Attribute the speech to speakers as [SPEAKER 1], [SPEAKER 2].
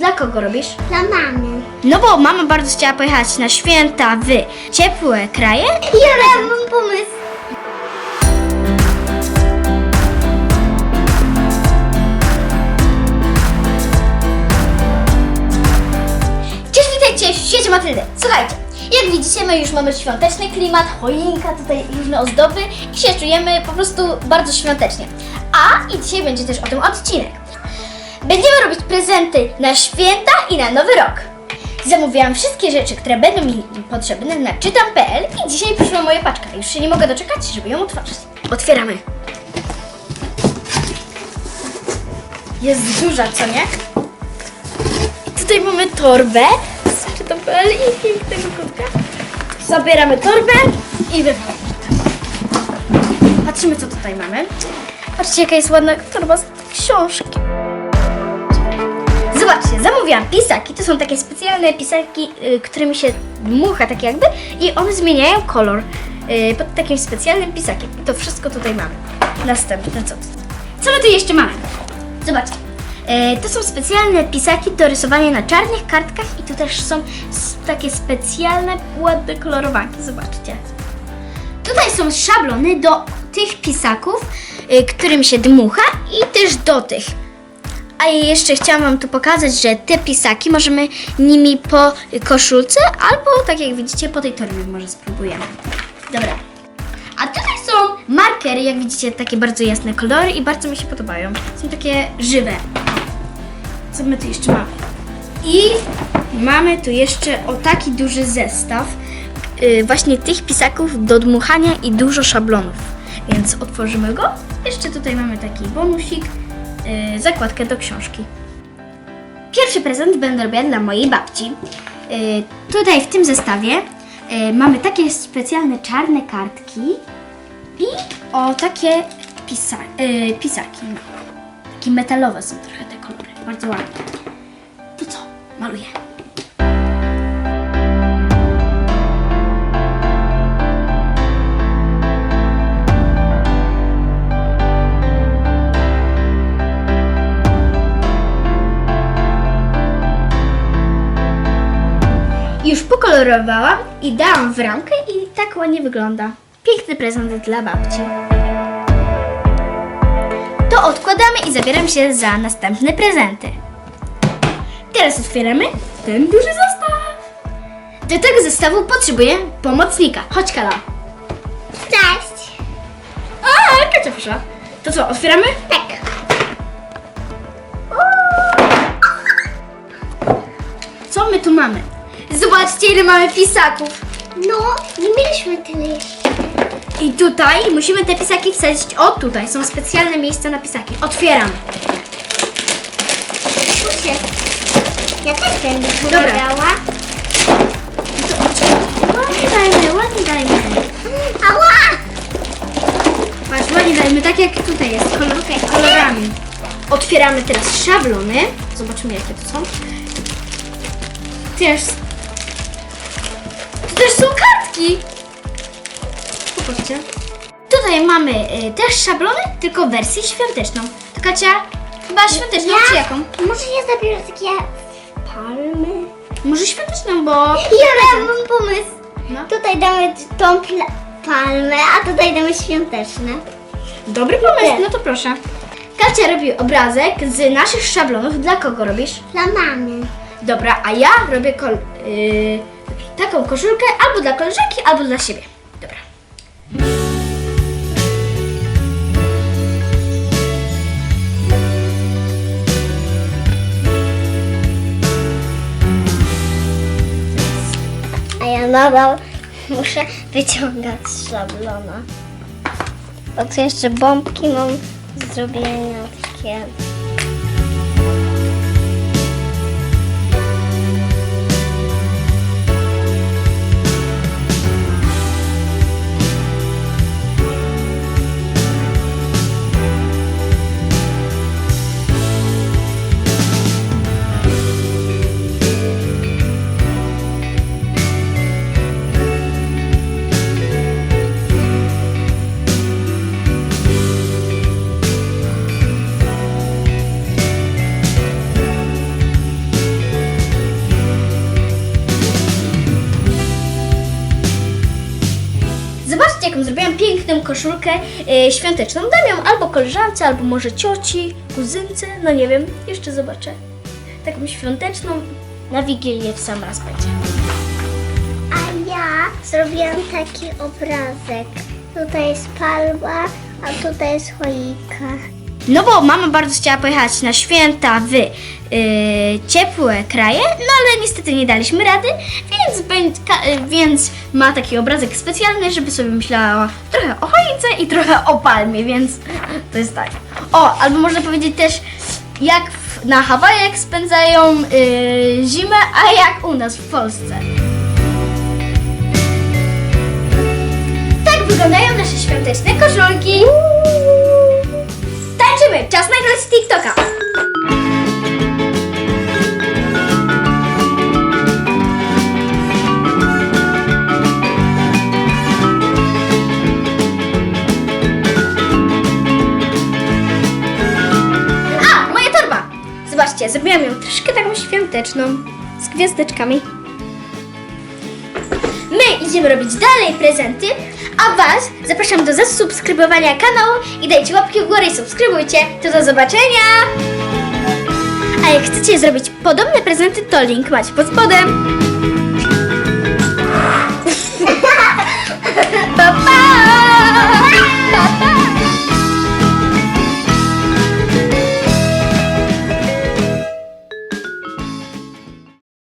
[SPEAKER 1] Dla kogo robisz?
[SPEAKER 2] Dla mamy.
[SPEAKER 1] No bo mama bardzo chciała pojechać na święta w ciepłe kraje.
[SPEAKER 2] Ja mam pomysł.
[SPEAKER 1] Cześć, witajcie w świecie Matyldy. Słuchajcie, jak widzicie, my już mamy świąteczny klimat, choinka, tutaj różne ozdoby i się czujemy po prostu bardzo świątecznie. A i dzisiaj będzie też o tym odcinek. Będziemy robić prezenty na święta i na nowy rok. Zamówiłam wszystkie rzeczy, które będą mi potrzebne na czytam.pl i dzisiaj przyszła moja paczka. Już się nie mogę doczekać, żeby ją otworzyć. Otwieramy. Jest duża, co nie? Tutaj mamy torbę z czytam.pl i pięknego kotka. Zabieramy torbę i wypchamy. Patrzymy, co tutaj mamy. Patrzcie, jaka jest ładna torba z książki. Zobaczcie, zamówiłam pisaki. To są takie specjalne pisaki, y, którymi się dmucha tak jakby i one zmieniają kolor y, pod takim specjalnym pisakiem. I to wszystko tutaj mamy. Następne co? Co my tu jeszcze mamy? Zobaczcie. E, To są specjalne pisaki do rysowania na czarnych kartkach i tu też są takie specjalne, ładne kolorowanki. Zobaczcie. Tutaj są szablony do tych pisaków, y, którym się dmucha i też do tych. A jeszcze chciałam Wam tu pokazać, że te pisaki możemy nimi po koszulce albo tak jak widzicie po tej torbie może spróbujemy. Dobra. A tutaj są markery, jak widzicie, takie bardzo jasne kolory i bardzo mi się podobają. Są takie żywe. Co my tu jeszcze mamy? I mamy tu jeszcze o taki duży zestaw yy, właśnie tych pisaków do dmuchania i dużo szablonów. Więc otworzymy go. Jeszcze tutaj mamy taki bonusik, yy, zakładkę do książki. Pierwszy prezent będę robiła dla mojej babci. Yy, tutaj w tym zestawie yy, mamy takie specjalne czarne kartki i o takie pisa pisaki. Takie metalowe są trochę te kolory. Bardzo ładne. To co? Maluję. Już pokolorowałam i dałam w ramkę i tak ładnie wygląda. Piękny prezent dla babci. To odkładamy i zabieram się za następne prezenty. Teraz otwieramy ten duży zestaw. Do tego zestawu potrzebuję pomocnika. Chodź, Kala.
[SPEAKER 2] Cześć.
[SPEAKER 1] A, Kacia proszę. To co, otwieramy?
[SPEAKER 2] Tak.
[SPEAKER 1] Co my tu mamy? Zobaczcie, ile mamy pisaków.
[SPEAKER 2] No, nie mieliśmy tyle jeszcze.
[SPEAKER 1] I tutaj musimy te pisaki wsadzić. O, tutaj są specjalne miejsca na pisaki. Otwieram.
[SPEAKER 2] Proszę. Ja też będę
[SPEAKER 1] Dobra. Ładnie dajmy, ładnie dajmy.
[SPEAKER 2] Ała!
[SPEAKER 1] Patrz, ładnie dajmy, tak jak tutaj jest, kolor, kolorami. Otwieramy teraz szablony. Zobaczymy, jakie to są. Też... Też są kartki. Popatrzcie. Tutaj mamy y, też szablony, tylko w wersji świąteczną. To Kacia, chyba świąteczną, czy jaką?
[SPEAKER 2] Może ja zabiorę takie palmy?
[SPEAKER 1] Może świąteczną, bo...
[SPEAKER 2] Ja mam pomysł.
[SPEAKER 1] No.
[SPEAKER 2] Tutaj damy tą pla- palmę, a tutaj damy świąteczne.
[SPEAKER 1] Dobry pomysł, no to proszę. Kacia robi obrazek z naszych szablonów. Dla kogo robisz?
[SPEAKER 2] Dla mamy.
[SPEAKER 1] Dobra, a ja robię kol- yy, taką koszulkę albo dla koleżanki, albo dla siebie. Dobra.
[SPEAKER 2] A ja nadal muszę wyciągać szablona. Bo tu jeszcze bombki mam zrobienia takie.
[SPEAKER 1] Piękną koszulkę e, świąteczną. Dam ją albo koleżance, albo może cioci, kuzynce, no nie wiem, jeszcze zobaczę. Taką świąteczną na Wigilię w sam raz będzie.
[SPEAKER 2] A ja zrobiłam taki obrazek. Tutaj jest palma, a tutaj jest choinka.
[SPEAKER 1] No bo mama bardzo chciała pojechać na święta w ciepłe kraje, no ale niestety nie daliśmy rady, więc, y, więc ma taki obrazek specjalny, żeby sobie myślała trochę o choince i trochę o palmie, więc to jest tak. O, albo można powiedzieć też jak na Hawajach spędzają y, zimę, a jak u nas w Polsce. Tak wyglądają nasze świąteczne koszulki. Tańczymy! Czas nagrać TikToka! Zrobiłam ją troszkę taką świąteczną, z gwiazdeczkami. My idziemy robić dalej prezenty, a Was zapraszam do zasubskrybowania kanału i dajcie łapki w górę i subskrybujcie. To do zobaczenia! A jak chcecie zrobić podobne prezenty, to link macie pod spodem.